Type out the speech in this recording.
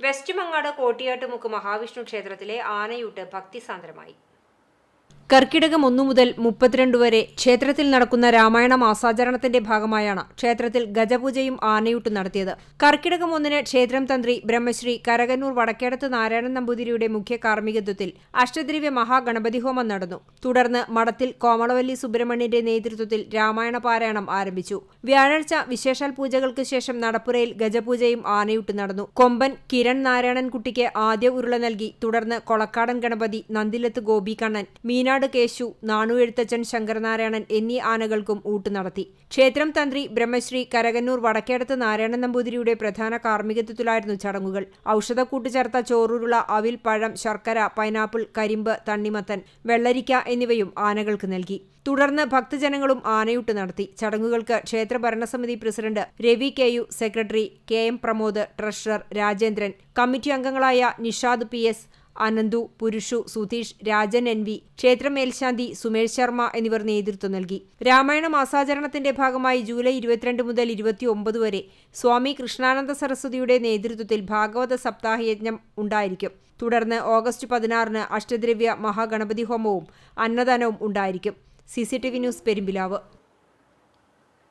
West Mangad കോട്ടിയാട്ടുമുക്ക് Mahavishnu ക്ഷേത്രത്തിലെ ആനയൂട്ട് ഭക്തിസാന്ദ്രമായി. കർക്കിടകം ഒന്നു മുതൽ മുപ്പത്തിരണ്ട് വരെ ക്ഷേത്രത്തിൽ നടക്കുന്ന രാമായണ മാസാചരണത്തിന്റെ ഭാഗമായാണ് ക്ഷേത്രത്തിൽ ഗജപൂജയും ആനയൂട്ടും നടത്തിയത്. കർക്കിടകം ഒന്നിന് ക്ഷേത്രം തന്ത്രി ബ്രഹ്മശ്രീ കരകന്നൂർ വടക്കേടത്ത് നാരായണൻ നമ്പൂതിരിയുടെ മുഖ്യ കാർമ്മികത്വത്തിൽ അഷ്ടദ്രവ്യ മഹാഗണപതി ഹോമം നടന്നു. തുടർന്ന് മഠത്തിൽ കോമളവല്ലി സുബ്രഹ്മണ്യന്റെ നേതൃത്വത്തിൽ രാമായണ പാരായണം ആരംഭിച്ചു. വ്യാഴാഴ്ച വിശേഷാൽ പൂജകൾക്ക് ശേഷം നടപ്പുരയിൽ ഗജപൂജയും ആനയൂട്ടും നടന്നു. കൊമ്പൻ കിരൺ നാരായണൻകുട്ടിക്ക് ആദ്യ ഉരുള നൽകി തുടർന്ന് കൊളക്കാടൻ ഗണപതി നന്ദിലത്ത് ഗോപികണ്ണൻ മീനാട് കേശു നാണു എഴുത്തച്ഛൻ ശങ്കരനാരായണൻ എന്നീ ആനകൾക്കും ഊട്ട് നടത്തി. ക്ഷേത്രം തന്ത്രി ബ്രഹ്മശ്രീ കരകന്നൂർ വടക്കേടത്ത് നാരായണൻ നമ്പൂതിരിയുടെ പ്രധാന കാർമ്മികത്വത്തിലായിരുന്നു ചടങ്ങുകൾ. ഔഷധക്കൂട്ട് ചേർത്ത ചോറുരുള അവിൽ പഴം ശർക്കര പൈനാപ്പിൾ കരിമ്പ് തണ്ണിമത്തൻ വെള്ളരിക്ക എന്നിവയും ആനകൾക്ക് നൽകി. തുടർന്ന് ഭക്തജനങ്ങളും ആനയൂട്ട് നടത്തി. ചടങ്ങുകൾക്ക് ക്ഷേത്ര ഭരണസമിതി president Ravi K U secretary K M Pramod treasurer Rajendran committee അംഗങ്ങളായ Nishad P S Ananthu Purushu Sudheesh Rajan N V ക്ഷേത്ര മേൽശാന്തി സുമേഷ് ശർമ്മ എന്നിവർ നേതൃത്വം നൽകി. രാമായണ മാസാചരണത്തിന്റെ ഭാഗമായി ജൂലൈ ഇരുപത്തിരണ്ട് മുതൽ ഇരുപത്തിയൊമ്പത് വരെ സ്വാമി കൃഷ്ണാനന്ദ സരസ്വതിയുടെ നേതൃത്വത്തിൽ ഭാഗവത സപ്താഹയജ്ഞം ഉണ്ടായിരിക്കും. തുടർന്ന് ഓഗസ്റ്റ് പതിനാറിന് അഷ്ടദ്രവ്യ മഹാഗണപതി ഹോമവും അന്നദാനവും ഉണ്ടായിരിക്കും. C C T V news Perumpilavu.